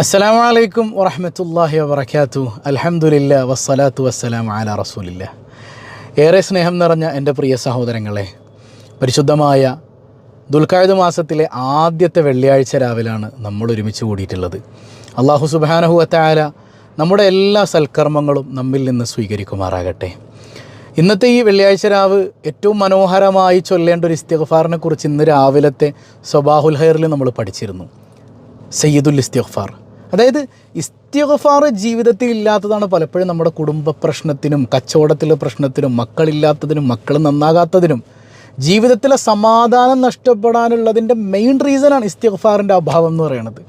അസ്സലാമു വലൈക്കും വറഹമത്തല്ലാഹി വബർക്കാത്തു അലഹമുല്ല വസ്സലാത്തു വസ്സലാം അല റസൂലില്ല. ഏറെ സ്നേഹം നിറഞ്ഞ എന്റെ പ്രിയ സഹോദരങ്ങളെ പരിശുദ്ധമായ ദുൽഖായത് മാസത്തിലെ ആദ്യത്തെ വെള്ളിയാഴ്ച രാവിലാണ് നമ്മൾ ഒരുമിച്ച് കൂടിയിട്ടുള്ളത്. അള്ളാഹു സുബാനഹു വത്തായാല നമ്മുടെ എല്ലാ സൽക്കർമ്മങ്ങളും നമ്മിൽ നിന്ന് സ്വീകരിക്കുമാറാകട്ടെ. ഇന്നത്തെ ഈ വെള്ളിയാഴ്ച രാവ് ഏറ്റവും മനോഹരമായി ചൊല്ലേണ്ട ഒരു ഇസ്തിഗ്ഫാറിനെ കുറിച്ച് ഇന്ന് രാവിലത്തെ സ്വബാഹുൽ ഹൈറിൽ നമ്മൾ പഠിച്ചിരുന്നു. സയ്യിദുൽ ഇസ്തിഗ്ഫാർ. അതായത് ഇസ്തിഗ്ഫാർ ജീവിതത്തിൽ ഇല്ലാത്തതാണ് പലപ്പോഴും നമ്മുടെ കുടുംബ പ്രശ്നത്തിനും കച്ചവടത്തിലെ പ്രശ്നത്തിനും മക്കളില്ലാത്തതിനും മക്കൾ നന്നാകാത്തതിനും. ജീവിതത്തിലെ സമാധാനം നഷ്ടപ്പെടാനുള്ളതിന്റെ മെയിൻ റീസണാണ് ഇസ്തിഗഫാറിന്റെ അഭാവം എന്ന് പറയുന്നത്.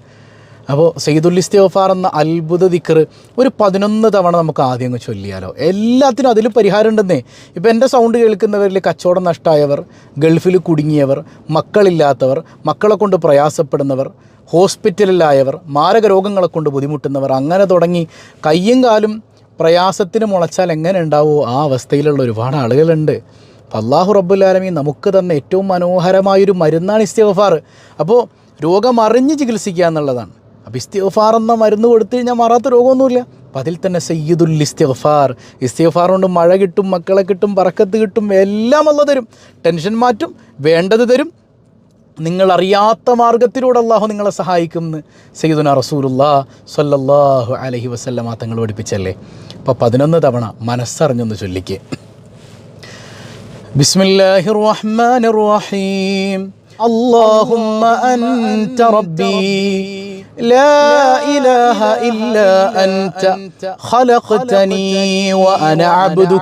അപ്പോൾ സെയ്ദുൽ ഇസ്തിഗ്ഫാർ എന്ന അത്ഭുത ദിക്കർ ഒരു പതിനൊന്ന് തവണ നമുക്ക് ആദ്യം അങ്ങ് ചൊല്ലിയാലോ? എല്ലാത്തിനും അതിൽ പരിഹാരം ഉണ്ടെന്നേ. ഇപ്പോൾ എന്റെ സൗണ്ട് കേൾക്കുന്നവരിൽ കച്ചവടം നഷ്ടമായവർ ഗൾഫിൽ കുടുങ്ങിയവർ മക്കളില്ലാത്തവർ മക്കളെ കൊണ്ട് പ്രയാസപ്പെടുന്നവർ ഹോസ്പിറ്റലിലായവർ മാരക രോഗങ്ങളെ കൊണ്ട് ബുദ്ധിമുട്ടുന്നവർ അങ്ങനെ തുടങ്ങി കയ്യും കാലും പ്രയാസത്തിന് മുളച്ചാൽ എങ്ങനെ ഉണ്ടാവുമോ ആ അവസ്ഥയിലുള്ള ഒരുപാട് ആളുകളുണ്ട്. അപ്പോൾ അള്ളാഹു റബ്ബുല്ലാലമീ നമുക്ക് തന്ന ഏറ്റവും മനോഹരമായൊരു മരുന്നാണ് ഇസ്തിഗ്ഫാർ. അപ്പോൾ രോഗം അറിഞ്ഞ് ചികിത്സിക്കുക എന്നുള്ളതാണ്. അപ്പോൾ ഇസ്തിഗ്ഫാർ എന്ന മരുന്ന് കൊടുത്തു കഴിഞ്ഞാൽ മാറാത്ത രോഗമൊന്നുമില്ല. അപ്പം അതിൽ തന്നെ സയ്യിദുൽ ഇസ്തിഗ്ഫാർ. ഇസ്തിഗ്ഫാർ കൊണ്ട് മഴ കിട്ടും മക്കളെ കിട്ടും പറക്കത്ത് കിട്ടും എല്ലാം ഉള്ളത് തരും. ടെൻഷൻ മാറ്റും വേണ്ടത് തരും. നിങ്ങൾ അറിയാത്ത മാർഗത്തിലൂടെ അള്ളാഹു നിങ്ങളെ സഹായിക്കുമെന്ന് സയ്യിദുന റസൂലുല്ലാ സ്വല്ലല്ലാഹു അലഹി വസല്ലമ തങ്ങൾ പഠിപ്പിച്ചല്ലേ? അപ്പോൾ പതിനൊന്ന് തവണ മനസ്സറിഞ്ഞൊന്ന് بسم الله الرحمن الرحيم اللهم أنت ربي لا إله إلا أنت خلقتني وأنا عبدك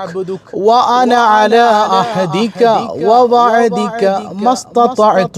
وأنا على عهدك ووعدك ما استطعت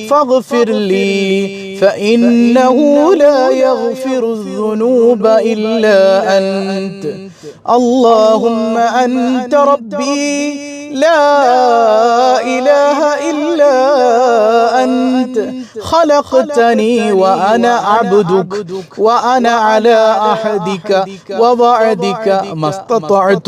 فاغفر لي فإنه لا يغفر الذنوب إلا أنت. اللهم أنت ربي. لا إله إلا أنت. خلقتني وأنا عبدك. وأنا على عهدك ووعدك ما استطعت.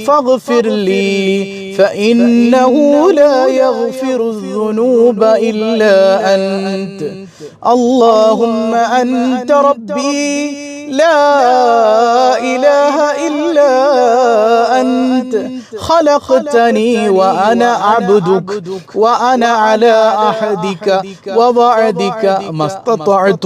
فاغفر لي فإنه لا يغفر الذنوب إلا أنت. اللهم أنت ربي لا إله إلا أنت. خلقتني وأنا عبدك وأنا على عهدك ووعدك ما استطعت.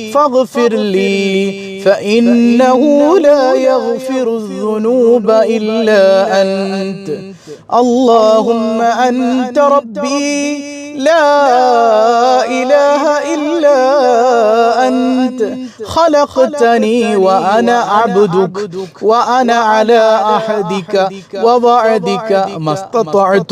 فاغفر لي فإنه لا يغفر الذنوب إلا أنت. اللهم أنت ربي لا إله إلا أنت. خلقتني وأنا عبدك وأنا على أحدك ووعدك ما استطعت.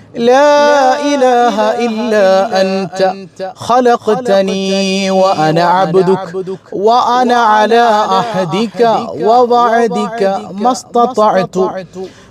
لا إله إلا أنت خلقتني وأنا عبدك وأنا على عهدك ووعدك ما استطعت.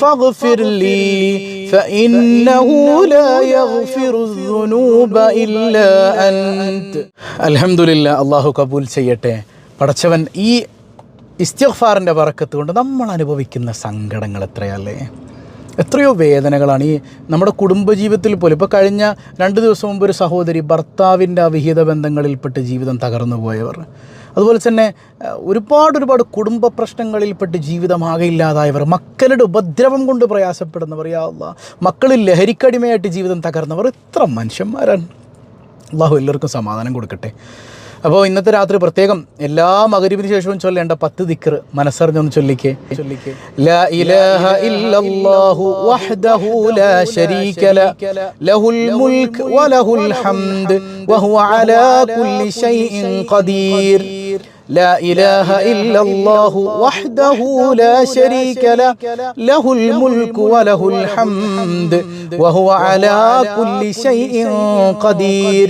فاغفر لي فإنه لا يغفر الذنوب إلا أنت അലഹമുല്ല അള്ളാഹു കബൂൽ ചെയ്യട്ടെ പടച്ചവൻ ഈ ഇസ്തിഗ്ഫാറിൻ്റെ പറക്കത്ത് കൊണ്ട് നമ്മൾ അനുഭവിക്കുന്ന സങ്കടങ്ങൾ എത്രയല്ലേ എത്രയോ വേദനകളാണ് ഈ നമ്മുടെ കുടുംബജീവിതത്തിൽ പോലും ഇപ്പോൾ കഴിഞ്ഞ രണ്ട് ദിവസം മുമ്പ് ഒരു സഹോദരി ഭർത്താവിൻ്റെ അവിഹിത ബന്ധങ്ങളിൽപ്പെട്ട് ജീവിതം തകർന്നു പോയവർ അതുപോലെ തന്നെ ഒരുപാട് ഒരുപാട് കുടുംബ പ്രശ്നങ്ങളിൽപ്പെട്ട് ജീവിതമാകെ ഇല്ലാതായവർ മക്കളുടെ ഉപദ്രവം കൊണ്ട് പ്രയാസപ്പെടുന്നവർ യാ മക്കളിൽ ലഹരിക്കടിമയായിട്ട് ജീവിതം തകർന്നവർ ഇത്ര മനുഷ്യന്മാരാണ്. അള്ളാഹു എല്ലാവർക്കും സമാധാനം കൊടുക്കട്ടെ. അപ്പോൾ ഇന്നത്തെ രാത്രി പ്രത്യേകം എല്ലാ മകരിവിന് ശേഷവും ചൊല്ലേണ്ട പത്ത് ദിക്കർ മനസ്സറിഞ്ഞൊന്ന് ചൊല്ലിക്കേ. ചൊല്ലിക്കേ. ലാ ഇലാഹ ഇല്ലല്ലാഹു ലാ ശരീക ലഹുൽ വലഹുൽ വഹുവ അലാ കുല്ലി ഖദീർ. لا إله إلا الله وحده لا شريك له له الملك وله الحمد وهو على كل شيء قدير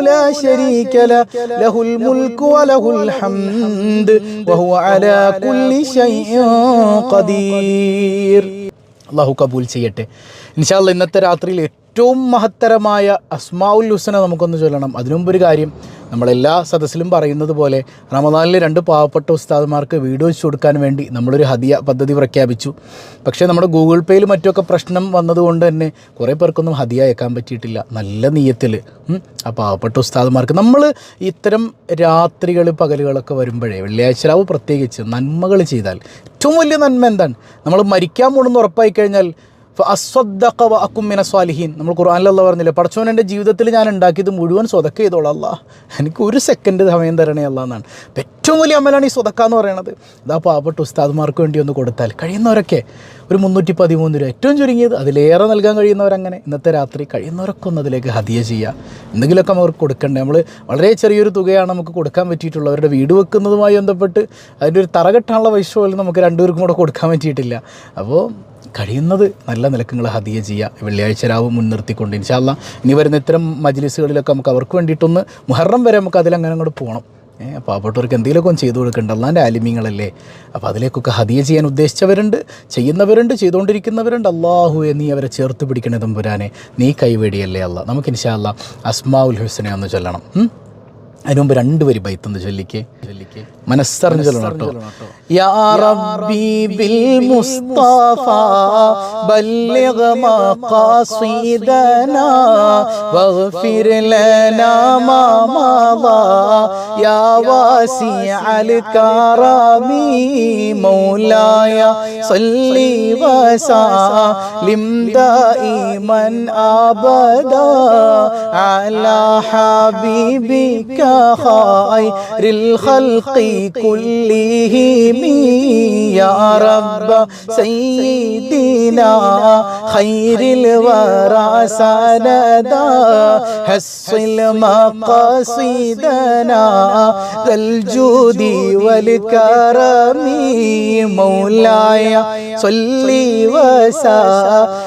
لا شريك له له الملك وله الحمد وهو على كل شيء قدير അള്ളാഹു കബൂൽ ചെയ്യട്ടെ ഇൻഷാല്ല ഇന്നത്തെ രാത്രിയിൽ ഏറ്റവും മഹത്തരമായ അസ്മാഉൽ ഹുസന നമുക്കൊന്ന് ചൊല്ലണം അതിനുമുമ്പ് ഒരു കാര്യം നമ്മളെല്ലാ സദസ്സിലും പറയുന്നത് പോലെ റമദാനിലെ രണ്ട് പാവപ്പെട്ട ഉസ്താദുമാർക്ക് വീട് വെച്ച് കൊടുക്കാൻ വേണ്ടി നമ്മളൊരു ഹദിയ പദ്ധതി പ്രഖ്യാപിച്ചു. പക്ഷേ നമ്മുടെ ഗൂഗിൾ പേയിൽ മറ്റൊക്കെ പ്രശ്നം വന്നതുകൊണ്ട് തന്നെ കുറേ പേർക്കൊന്നും ഹദിയ അയക്കാൻ പറ്റിയിട്ടില്ല. നല്ല നീയത്തിൽ ആ പാവപ്പെട്ട ഉസ്താദുമാർക്ക് നമ്മൾ ഇത്തരം രാത്രികൾ പകലുകളൊക്കെ വരുമ്പോഴേ വെള്ളിയാഴ്ച രാവ് പ്രത്യേകിച്ച് നന്മകൾ ചെയ്താൽ ഏറ്റവും വലിയ നന്മ എന്താണ്? നമ്മൾ മരിക്കാൻ പോണെന്ന് ഉറപ്പായി കഴിഞ്ഞാൽ അസ്വദ്ദഖ വ അക്കുമിന സ്വാലിഹീൻ. നമ്മൾ ഖുർആാനിലുള്ള പറഞ്ഞില്ലേ? പഠിച്ചവൻ എന്റെ ജീവിതത്തിൽ ഞാൻ ഉണ്ടാക്കിയത് മുഴുവൻ സ്വതക്ക ചെയ്തോളാം അല്ല എനിക്ക് ഒരു സെക്കൻഡ് സമയം തരണേ അല്ല എന്നാണ്. ഏറ്റവും വലിയ അമലാണ് ഈ സ്വതക്ക എന്ന് പറയണത്. ഇതാ പാവപ്പെട്ട ഉസ്താദ്മാർക്ക് വേണ്ടി ഒന്ന് കൊടുത്താൽ കഴിയുന്നവരൊക്കെ ഒരു മുന്നൂറ്റി പതിമൂന്ന് രൂപ. ഏറ്റവും ചുരുങ്ങിയത് അതിലേറെ നൽകാൻ കഴിയുന്നവരങ്ങനെ. ഇന്നത്തെ രാത്രി കഴിയുന്നവരൊക്കെ ഒന്ന് അതിലേക്ക് ഹതിയ ചെയ്യുക. എന്തെങ്കിലുമൊക്കെ അവർക്ക് കൊടുക്കണ്ടേ? നമ്മൾ വളരെ ചെറിയൊരു തുകയാണ് നമുക്ക് കൊടുക്കാൻ പറ്റിയിട്ടുള്ളത് അവരുടെ വീട് വെക്കുന്നതുമായി ബന്ധപ്പെട്ട് അതിന്റെ ഒരു തറകെട്ടാനുള്ള പൈസ പോലും നമുക്ക് രണ്ടുപേർക്കും കൂടെ കൊടുക്കാൻ പറ്റിയിട്ടില്ല. അപ്പോൾ കഴിയുന്നത് നല്ല നിലക്കങ്ങൾ ഹദിയ ചെയ്യുക വെള്ളിയാഴ്ച രാവ് മുൻനിർത്തിക്കൊണ്ട് ഇൻഷാല്ല ഇനി വരുന്ന ഇത്തരം മജ്ലിസുകളിലൊക്കെ നമുക്ക് അവർക്ക് വേണ്ടിയിട്ടൊന്ന് മുഹറം വരെ നമുക്ക് അതിലങ്ങനെ അങ്ങോട്ട് പോകണം ഏഹ് പാവപ്പെട്ടവർക്ക് എന്തെങ്കിലുമൊക്കെ ഒന്ന് ചെയ്തു കൊടുക്കേണ്ട? അള്ളാന്റെ ആലിമ്യങ്ങളല്ലേ അപ്പോൾ അതിലേക്കൊക്കെ ഹദിയ ചെയ്യാൻ ഉദ്ദേശിച്ചവരുണ്ട് ചെയ്യുന്നവരുണ്ട് ചെയ്തുകൊണ്ടിരിക്കുന്നവരുണ്ട്. അള്ളാഹു നീ അവരെ ചേർത്ത് പിടിക്കണേ തമ്പുരാനെ നീ കൈവേടിയല്ലേ അല്ല നമുക്ക് ഇൻഷാല്ല അസ്മാ ഉൽ ഹുസനെ ഒന്ന് ചൊല്ലണം. അതിനുമുമ്പ് അതിന് മുമ്പ് രണ്ട് വരി ബൈത്തൊന്ന് ചൊല്ലിക്കേ. ചൊല്ലിക്കേ. മനസ്സറിഞ്ഞ് ചൊല്ലണം കേട്ടോ. يا ربي بالمصطفى بلغ مقاصدنا واغفر لنا ما مضى. يا واسع الكرم مولاي صل وسلم دائما أبدا على حبيبك خير الخلق كلهم. يا رب سيدنا خير الورى سندا حصل مقاصدنا ذا الجود والكرم مولاي صل وسلم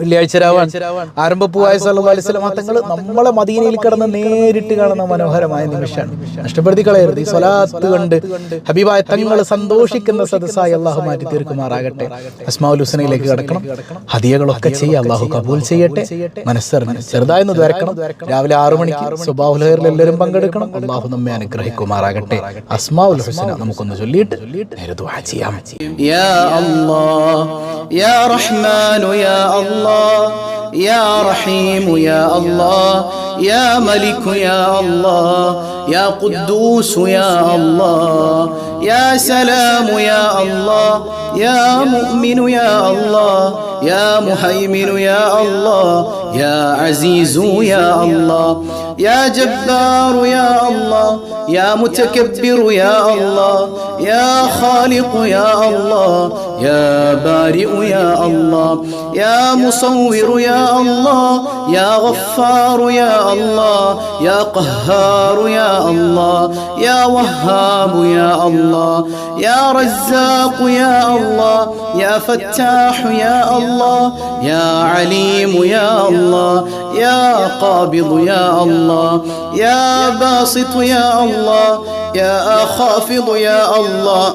വെള്ളിയാഴ്ച രാവാണ് ആരംഭപ്പൂവായ സല്ലാസ്ലം തങ്ങൾ നമ്മളെ മദീനയിൽ കിടന്ന് നേരിട്ട് കാണുന്ന മനോഹരമായ നിമിഷമാണ്. നഷ്ടപ്പെടുത്തി കളയരുത്. ഈ സ്വലാത്ത് കണ്ട് ഹബീബായ തങ്ങൾ സന്തോഷിക്കുന്ന സദസ്സായി അള്ളാഹു മാറ്റി തീർക്കുമാറാകട്ടെ അസ്മാഉൽ ഹുസനയിലേക്ക് കടക്കണം. ഹദിയകളൊക്കെ ചെയ്യുക അള്ളാഹു കബൂൽ ചെയ്യട്ടെ. മനസ്സറിഞ്ഞ് ചെറുതായെന്ന് തുരക്കണം രാവിലെ ആറു മണിക്ക് സ്വഭാവലഹറിൽ എല്ലാവരും പങ്കെടുക്കണം. അള്ളാഹു നമ്മെ അനുഗ്രഹിക്കുമാറാകട്ടെ. അസ്മാഉൽ ഹുസന നമുക്കൊന്ന് ചൊല്ലിയിട്ട് നേരെ ദുആ ചെയ്യാം. യാ അല്ലാഹ് യാ റഹ്മാൻ യാ الله الله. يا رحيم يا الله. يا ملك يا الله. يا قدوس يا الله. يا سلام يا الله. يا مؤمن يا الله. يا مهيمن يا الله. يا عزيز يا الله يا جبار يا الله يا متكبر يا الله يا خالق يا الله يا بارئ يا الله يا مصور يا الله يا غفار يا الله يا قهار يا الله يا وهاب يا الله يا رزاق يا الله يا فتاح يا الله يا عليم يا الله. يا قابض يا الله. يا باسط يا الله. يا خافض يا الله.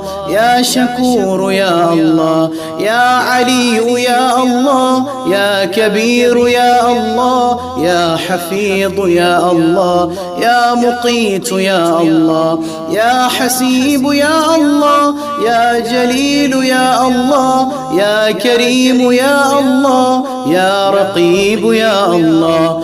يا شكور يا الله يا علي يا الله يا كبير يا الله يا حفيظ يا الله يا مقيت يا الله يا حسيب يا الله يا جليل يا الله يا كريم يا الله يا رقيب يا الله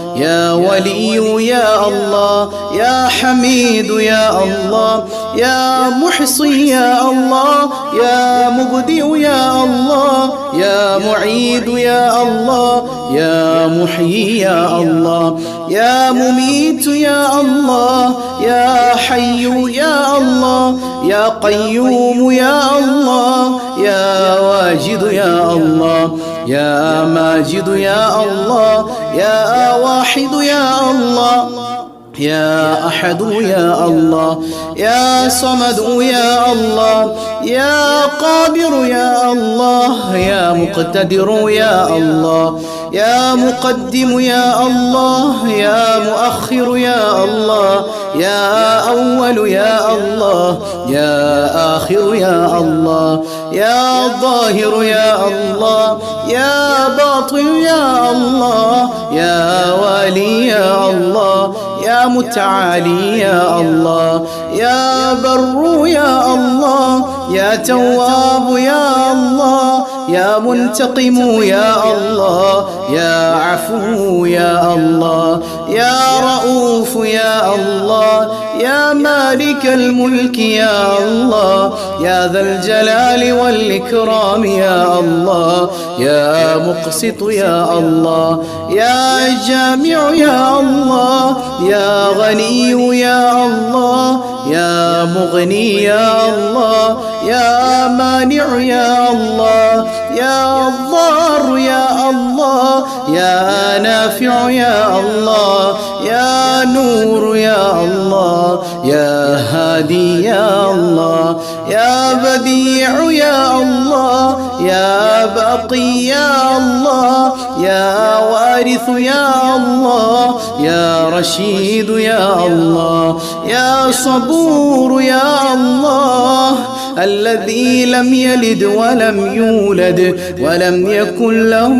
يا ولي يا الله يا حميد يا الله يا محصي يا الله يا مبدئ يا الله يا معيد يا الله يا محيي يا الله يا مميت يا الله يا حي يا الله يا قيوم يا الله يا واجد يا الله. يا ماجد يا الله يا واحد يا الله يا أحد يا الله يا صمد يا الله يا قادر يا الله يا مقتدر يا الله يا مقدم يا الله يا مؤخر يا الله يا أول يا الله يا آخر يا الله يا ظاهر يا الله يا باطن يا الله يا والي يا الله يا متعالي يا الله يا بر يا الله يا تواب يا الله يا منتقم يا الله يا عفو يا الله يا رؤوف يا الله يا مالك الملك يا الله يا ذا الجلال والإكرام يا الله يا مقسط يا الله يا جامع يا الله يا غني يا الله يا مغني يا الله يا مانع يا الله يا ضار يا الله يا نافع يا الله يا نور يا الله يا هادي يا الله يا بديع يا الله يا باقي يا الله يا وارث يا الله يا رشيد يا الله يا صبور يا الله الذي لم يلد ولم يولد ولم يكن له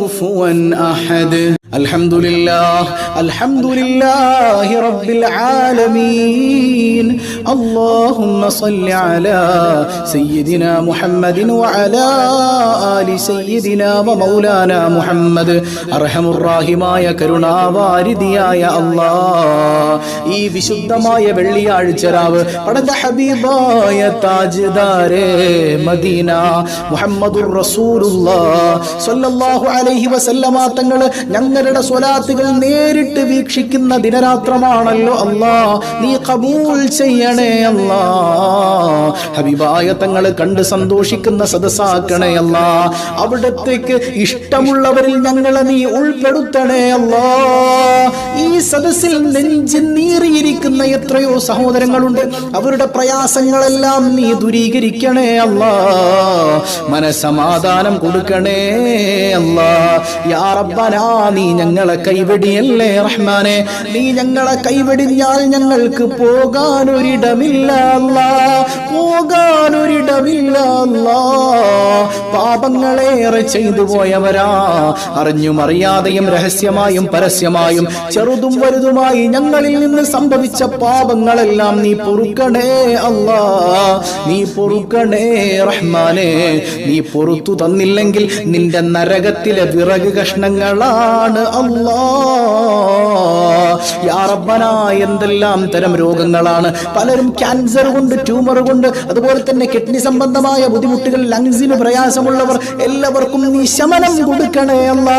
كفوا أحد. അൽഹംദുലില്ലാഹ് അൽഹംദുലില്ലാഹി റബ്ബിൽ ആലമീൻ. അല്ലാഹുമ്മ സ്വല്ലി അലാ സയ്യിദിനാ മുഹമ്മദിൻ വഅലാ ആലി സയ്യിദിനാ വമൗലാനാ മുഹമ്മദ്. അർഹമുർ റഹീമായ കരുണാവാരിധിയായ അല്ലാഹ്. ഈ വിശുദ്ധമായ വെള്ളിയാഴ്ച രാവ് പടച്ച ഹബീബായ താജ്ദാരേ മദീന മുഹമ്മദുർ റസൂലുള്ളാഹ്. സ്വല്ലല്ലാഹു അലൈഹി വസല്ലമ തങ്ങൾ ഞങ്ങൾ ഞങ്ങളുടെ സ്വലാത്തുകൾ നേരിട്ട് വീക്ഷിക്കുന്ന ദിനരാത്രമാണല്ലോ അല്ലാ. നീ കബൂൽ ചെയ്യണേ അല്ലാ. ഹബീബായ തങ്ങളെ കണ്ട് സന്തോഷിക്കുന്ന സദസാക്കണേ അല്ലാ. അവിടത്തേക്ക് ഇഷ്ടമുള്ളവരിൽ ഞങ്ങളെ നീ ഉൾപ്പെടുത്തണേ അല്ലാ. ഈ സദസ്സിൽ നെഞ്ചിൽ നീറിയിരിക്കുന്ന എത്രയോ സഹോദരങ്ങളുണ്ട്. അവരുടെ പ്രയാസങ്ങളെല്ലാം നീ ദൂരീകരിക്കണേ അല്ലാ. മനസമാധാനം കൊടുക്കണേ അല്ലാ. യാ റബ്ബനാ നീ ഞങ്ങളെ കൈവെടിയല്ലേ റഹ്മാനെ? നീ ഞങ്ങളെ കൈവെടിഞ്ഞാൽ ഞങ്ങൾക്ക് അല്ലാ. പോകാനൊരിടമില്ല ഒരിടമില്ല പാപങ്ങളേറെ ചെയ്തു പോയവരാ. അറിഞ്ഞും അറിയാതെയും രഹസ്യമായും പരസ്യമായും ചെറുതും വലുതുമായി ഞങ്ങളിൽ നിന്ന് സംഭവിച്ച പാപങ്ങളെല്ലാം നീ പൊറുക്കണേ അല്ലാ. നീ പൊറുക്കണേ റഹ്മാനെ. നീ പൊറുത്തു തന്നില്ലെങ്കിൽ നിന്റെ നരകത്തിലെ വിറക് കഷ്ണങ്ങളാണ്. അല്ലാ എന്തെല്ലാം തരം രോഗങ്ങളാണ്. പലരും ക്യാൻസർ കൊണ്ട് ട്യൂമർ കൊണ്ട് അതുപോലെ തന്നെ കിഡ്നി സംബന്ധമായ ബുദ്ധിമുട്ടുകൾ ലങ്സിന് പ്രയാസമുള്ളവർ എല്ലാവർക്കും നീ ശമനം കൊടുക്കണേ അല്ല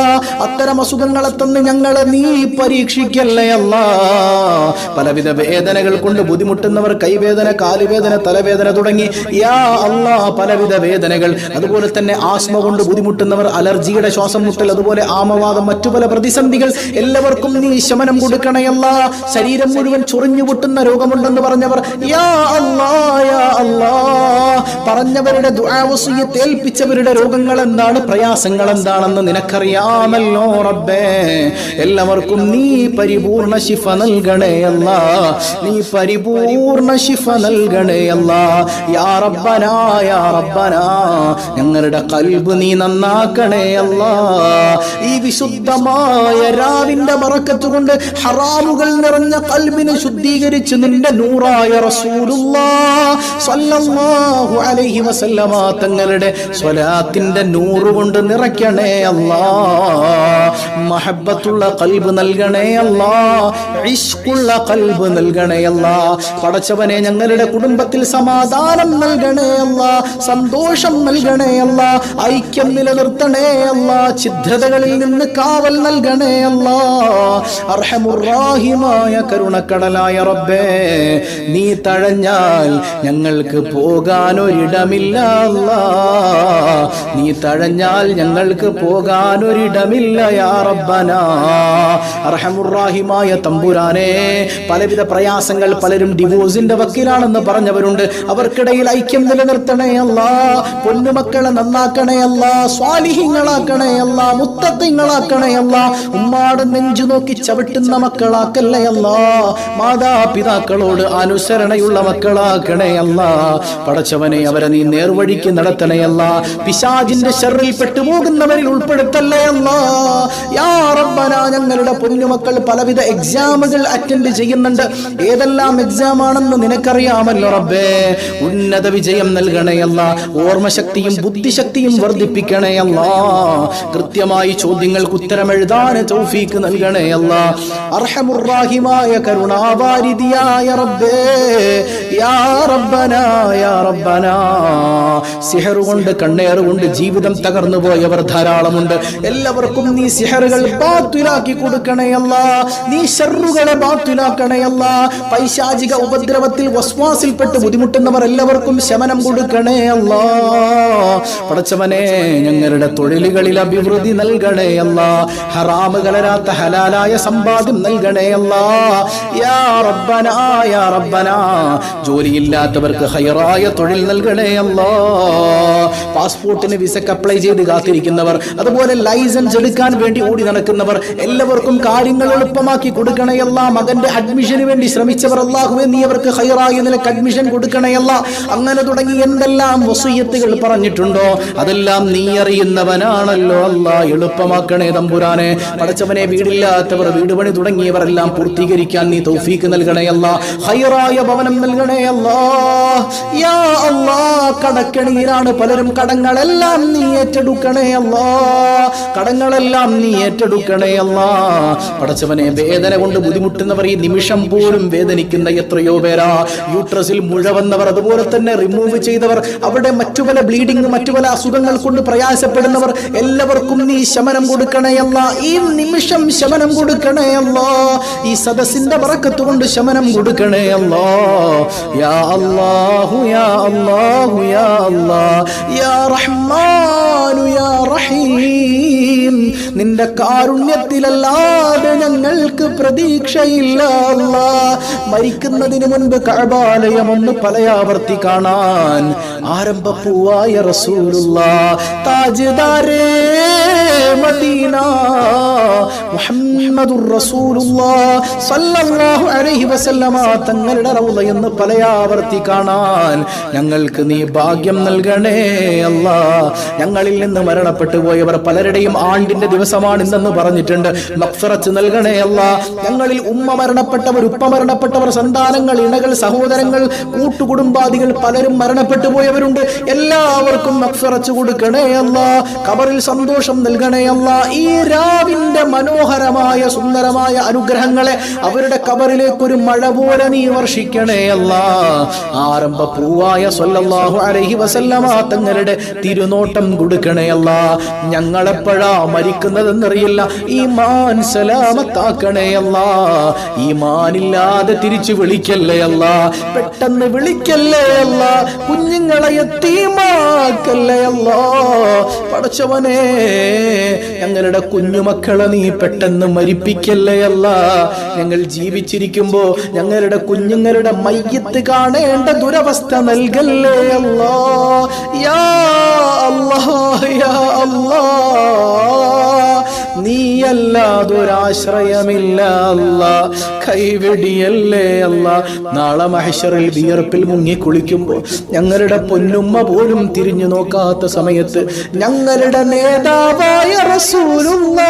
അത്തരം അസുഖങ്ങളെ തന്ന് ഞങ്ങളെ നീ പരീക്ഷിക്കല്ലേ അല്ല പലവിധ വേദനകൾ കൊണ്ട് ബുദ്ധിമുട്ടുന്നവർ കൈവേദന കാലുവേദന തലവേദന തുടങ്ങി. യാ അല്ല പലവിധ വേദനകൾ. അതുപോലെ തന്നെ ആസ്മ കൊണ്ട് ബുദ്ധിമുട്ടുന്നവർ അലർജിയുടെ ശ്വാസം മുട്ടൽ അതുപോലെ ആമവാദം മറ്റു പല പ്രതിസന്ധികൾ എല്ലാവർക്കും നീ ശമനം കൊടുക്കണയല്ല ശരീരം മുഴുവൻ ചൊറിഞ്ഞു പൊട്ടുന്ന രോഗമുണ്ടെന്ന് പറഞ്ഞവർ യാ യാ പറഞ്ഞവരുടെ ഏൽപ്പിച്ചവരുടെ രോഗങ്ങൾ എന്താണ് പ്രയാസങ്ങൾ എന്താണെന്ന് നിനക്കറിയാമല്ലോ റബ്ബേ. എല്ലാവർക്കും നീ പരിപൂർണ ശിഫ നൽകണേ അല്ല. നീ പരിപൂർണ ശിഫ നൽകണേ അല്ല. യാ റബ്ബനാ യാ റബ്ബനാ. ഞങ്ങളുടെ കൽബ് നീ നന്നാക്കണേ അല്ല. ഈ വിശുദ്ധമായ രാവിന്റെ ബറക്കത്ത് കൊണ്ട് ഹറാമുകൾ നിറഞ്ഞ കൽബിനെ ശുദ്ധീകരിച്ച് നിന്റെ നൂറായ റസൂലുള്ളാ സ്വല്ലല്ലാഹു അലൈഹി വസല്ലമ തങ്ങളുടെ സ്വലാത്തിന്റെ നൂറ് കൊണ്ട് നിറയ്ക്കണേ അല്ലാ. മഹബത്തുള്ള കൽബ് നൽകണേ അല്ലാ. ഇഷ്കുള്ള കൽബ് നൽകണേ അല്ലാ. പടച്ചവനെ ഞങ്ങളുടെ കുടുംബത്തിൽ സമാധാനം നൽകണേ അല്ല. സന്തോഷം നൽകണേ അല്ല. ഐക്യം നിലനിർത്തണേ അല്ല. ഛിദ്രതകളിൽ നിന്ന് കാവൽ നൽകണേ അല്ലാ. അർഹമുറാഹിമായ കരുണക്കടലായ റബ്ബേ നീ തഴഞ്ഞാൽ ഞങ്ങൾക്ക് പോകാൻ ഒരിടമില്ല അല്ലാ. നീ തഴഞ്ഞാൽ ഞങ്ങൾക്ക് പോകാൻ ഒരിടമില്ല യാ റബ്ബന. അർഹമുറാഹിമായ തമ്പുരാനെ പലവിധ പ്രയാസങ്ങൾ പലരും ഡിവോഴ്സിന്റെ വക്കീലാണെന്ന് പറഞ്ഞവരുണ്ട്. അവർക്കിടയിൽ ഐക്യം നിലനിർത്തണേ അല്ല. പൊന്നുമക്കളെ നന്നാക്കണേ അല്ല. സ്വാലിഹിങ്ങളാക്കണേ അല്ല. മുത്തത്തിങ്ങളാക്കണേ അല്ല. ഉമ്മാട് നെഞ്ചു നോക്കി ചവിട്ടുന്ന മക്കളാക്കല്ലേ അല്ല? മാതാപിതാക്കളോട് അനുസരണയുള്ള മക്കളാക്കണേ അല്ല. പടച്ചവനെ അവരെ നീ നേർവഴിക്ക് നടത്തണേ അല്ല. പിശാജിന്റെ ഷെറിൽ പെട്ടുപോകുന്നവരിൽ ഉൾപ്പെടുത്തല്ലേ അല്ല. യാ റബ്ബനാ ഞങ്ങളുടെ പൊന്നുമക്കൾ പലവിധ എക്സാമുകൾ അറ്റൻഡ് ചെയ്യുന്നുണ്ട്. ഏതെല്ലാം എക്സാം ആണെന്ന് നിനക്കറിയാമല്ലോ റബ്ബേ. ഉന്നത വിജയം നൽകണയല്ല ഓർമ്മശക്തിയും ബുദ്ധിശക്തിയും വർദ്ധിപ്പിക്കണയല്ല കൃത്യമായി ചോദ്യങ്ങൾക്ക് ഉത്തരം എഴുതാൻ തൗഫീക്ക് അല്ല. അർഹമുറാഹിമായ കരുണാവാരിതിയായ റബ്ബേ. യാ റബ്ബന യാ റബ്ബന. സിഹർ കൊണ്ട് കണ്ണേറ് കൊണ്ട് ജീവിതം തകർന്നു പോയവർ ധാരാളമുണ്ട്. എല്ലാവർക്കും നീ സിഹറുകൾ ബാത്തുലാക്കി കൊടുക്കണയല്ല നീ ഷർറുകളെ ബാത്തുലാക്കണയല്ല പൈശാചിക ഉപദ്രവത്തിൽ വസ്വാസിൽപ്പെട്ട് ബുദ്ധിമുട്ടുന്നവർ എല്ലാവർക്കും ശമനം കൊടുക്കണേ അല്ല. പടച്ചവനെ ഞങ്ങളുടെ തൊഴിലുകളിൽ അഭിവൃദ്ധി നൽകണേ അല്ല. ഹറാമ് ഹലാലായ സമ്പാദ്യം നൽകണേ അല്ല. യാ റബ്ബന യാ റബ്ബന. ജോലിയില്ലാത്തവർക്ക് ഹൈറായ തൊഴിൽ നൽകണേ അല്ല. പാസ്പോർട്ടിന് വിസക്ക് അപ്ലൈ ചെയ്ത് കാത്തിരിക്കുന്നവർ അതുപോലെ ലൈസൻസ് എടുക്കാൻ വേണ്ടി ഓടി നടക്കുന്നവർ എല്ലാവർക്കും കാര്യങ്ങൾ എളുപ്പമാക്കി കൊടുക്കണയല്ല മകന്റെ അഡ്മിഷന് വേണ്ടി ശ്രമിച്ചവർ അല്ലാഹുവേ നീ അവർക്ക് ഹൈറായ നിലയ്ക്ക് അഡ്മിഷൻ കൊടുക്കണയല്ല അങ്ങനെ തുടങ്ങി എന്തെല്ലാം വസൂയത്തുകൾ പറഞ്ഞിട്ടുണ്ടോ? അതെല്ലാം നീ അറിയുന്നവനാണല്ലോ അല്ല. എളുപ്പമാക്കണേ തമ്പുരാനെ. പടച്ചവനെ വീടില്ലാത്തവർ വീട് പണി തുടങ്ങിയവരെല്ലാം പൂർത്തീകരിക്കാൻ നീ തൗഫീക്ക് നൽകണയല്ല ഹൈറായ ഭവനം നൽകണയല്ല യാ അല്ലാ കടക്കണീരാണ് പലരും കടങ്ങളെല്ലാം നീ ഏറ്റെടുക്കണേ അല്ലാ. കടങ്ങളെല്ലാം നീ ഏറ്റെടുക്കണേ അല്ലാ. പടച്ചവനെ വേദന കൊണ്ട് ബുദ്ധിമുട്ടുന്നവർ ഈ നിമിഷം പോലും വേദനിക്കുന്ന എത്രയോ പേരാ. യൂട്രസിൽ മുഴ വന്നവർ അതുപോലെ തന്നെ റിമൂവ് ചെയ്തവർ അവിടെ മറ്റു പല ബ്ലീഡിംഗ് മറ്റു പല അസുഖങ്ങൾ കൊണ്ട് പ്രയാസപ്പെടുന്നവർ എല്ലാവർക്കും നീ ശമനം കൊടുക്കണയല്ല ഈ നിമിഷം ശമനം കൊടുക്കണേ അല്ലോ. ഈ സദസ്സിന്റെ പറക്കത്ത് കൊണ്ട് ശമനം കൊടുക്കണേ അല്ലോ. യാ അല്ലാഹു യാ അല്ലാഹു യാ അല്ലാ. യാ റഹ്മാനു യാ റഹീം. നിന്റെ കാരുണ്യത്തിലല്ലാതെ ഞങ്ങൾക്ക് പ്രതീക്ഷയില്ല അല്ലാ. മരിക്കുന്നതിന് മുൻപ് കഴബാലയം ഒന്ന് പലയാവർത്തി കാണാൻ. ആരംഭപ്പൂവായ റസൂലുള്ള താജ്ദാരേ മദീന മുഹമ്മദുർ റസൂലുള്ള സല്ലല്ലാഹു അലൈഹി വസല്ലമ തങ്ങളുടെ റൗള എന്ന് പലയാവർത്തി കാണാൻ ഞങ്ങൾക്ക് നീ ഭാഗ്യം നൽകണേ അല്ലാ. ഞങ്ങളിൽ നിന്ന് മരണപ്പെട്ടു പോയവർ പലരുടെയും ആണ്ടിന്റെ ദിവസമാണ് ഇന്നെന്ന് പറഞ്ഞിട്ടുണ്ട്. മക്ഫറത്ത് നൽകണേ അല്ല. ഞങ്ങളിൽ ഉമ്മ മരണപ്പെട്ടവർ ഉപ്പ മരണപ്പെട്ടവർ സന്താനങ്ങൾ ഇണകൾ സഹോദരങ്ങൾ കൂട്ടുകുടുംബാദികൾ പലരും മരണപ്പെട്ടു പോയവരുണ്ട് എല്ലാവർക്കും മക്ഫറച്ച് കൊടുക്കണേ അല്ല. കബറിൽ സന്തോഷം നൽകണേ അല്ല. ഈ രാവിന്റെ മനോഹരമായ സുന്ദരമായ അനുഗ്രഹങ്ങളെ അവരുടെ കബറിലേക്ക് ഒരു മഴ പോലെ നീ വർഷിക്കണേ അല്ല. ആരംഭ പൂവായ സല്ലല്ലാഹു അലൈഹി വസല്ലമ തങ്ങളുടെ തിരുനോട്ടം കൊടുക്കണേ അല്ല. ഞങ്ങളെപ്പോഴാ മരിക്കുന്നതെന്നറിയില്ല. ഈ മാൻ സലാമത്താക്കണേ അല്ല. ഈ മാനില്ലാതെ തിരിച്ചു വിളിക്കല്ലേ അല്ല. പെട്ടെന്ന് വിളിക്കല്ലേ അല്ല. കുഞ്ഞുങ്ങളെ എത്തിമാക്കല്ലേ അല്ലോ? പടച്ചവനെ ഞങ്ങളുടെ കുഞ്ഞുമക്കളെ നീ പെട്ടെന്ന് മരിപ്പിക്കല്ലേ അല്ല? ഞങ്ങൾ ജീവിച്ചിരിക്കുമ്പോ ഞങ്ങളുടെ കുഞ്ഞുങ്ങളുടെ മയ്യത്ത് കാണേണ്ട ദുരവസ്ഥ നൽകല്ലേ അല്ലോ? യാ അല്ലാ യാ അല്ലാ. നീയല്ലാതൊരാശ്രയമില്ല അല്ല. കൈവെടിയല്ലേ അല്ല. നാളെ മഹേശ്വറിൽ വിയർപ്പിൽ മുങ്ങി കുളിക്കുമ്പോൾ ഞങ്ങളുടെ പൊന്നുമ്മ പോലും തിരിഞ്ഞു നോക്കാത്ത സമയത്ത് ഞങ്ങളുടെ നേതാവായ റസൂലുള്ള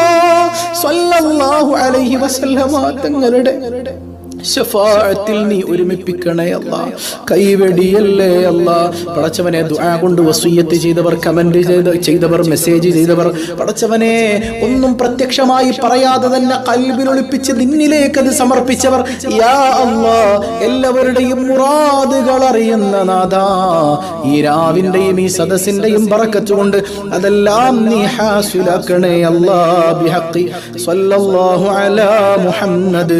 സ്വല്ലല്ലാഹു അലൈഹി വസല്ലമ തങ്ങളുടെ ശഫാഅത്തിൽ നീ ഒരുമിപ്പിക്കണേ അല്ല. കൈവെടിയല്ലേ അല്ല. പടച്ചവനെ ദുആ കൊണ്ട് വസൂയത്ത് ചെയ്തവർ കമന്റ് ചെയ്ത ചെയ്തവർ മെസ്സേജ് ചെയ്തവർ പടച്ചവനെ ഒന്നും പ്രത്യക്ഷമായി പറയാതെ തന്നെ കൽബിൽ ഒളിപ്പിച്ച് നിന്നിലേക്ക് അത് സമർപ്പിച്ചവർ യാ അല്ലാ എല്ലാവരുടെയും മുറാദുകൾ അറിയുന്ന നാഥാ. ഈ രാവിന്റെയും ഈ സദസ്സിന്റെയും പറക്കച്ചുകൊണ്ട് അതെല്ലാം നീ ഹാസുലാക്കണേ അല്ലാ. ബിഹഖി സ്വല്ലല്ലാഹു അലാ മുഹമ്മദ്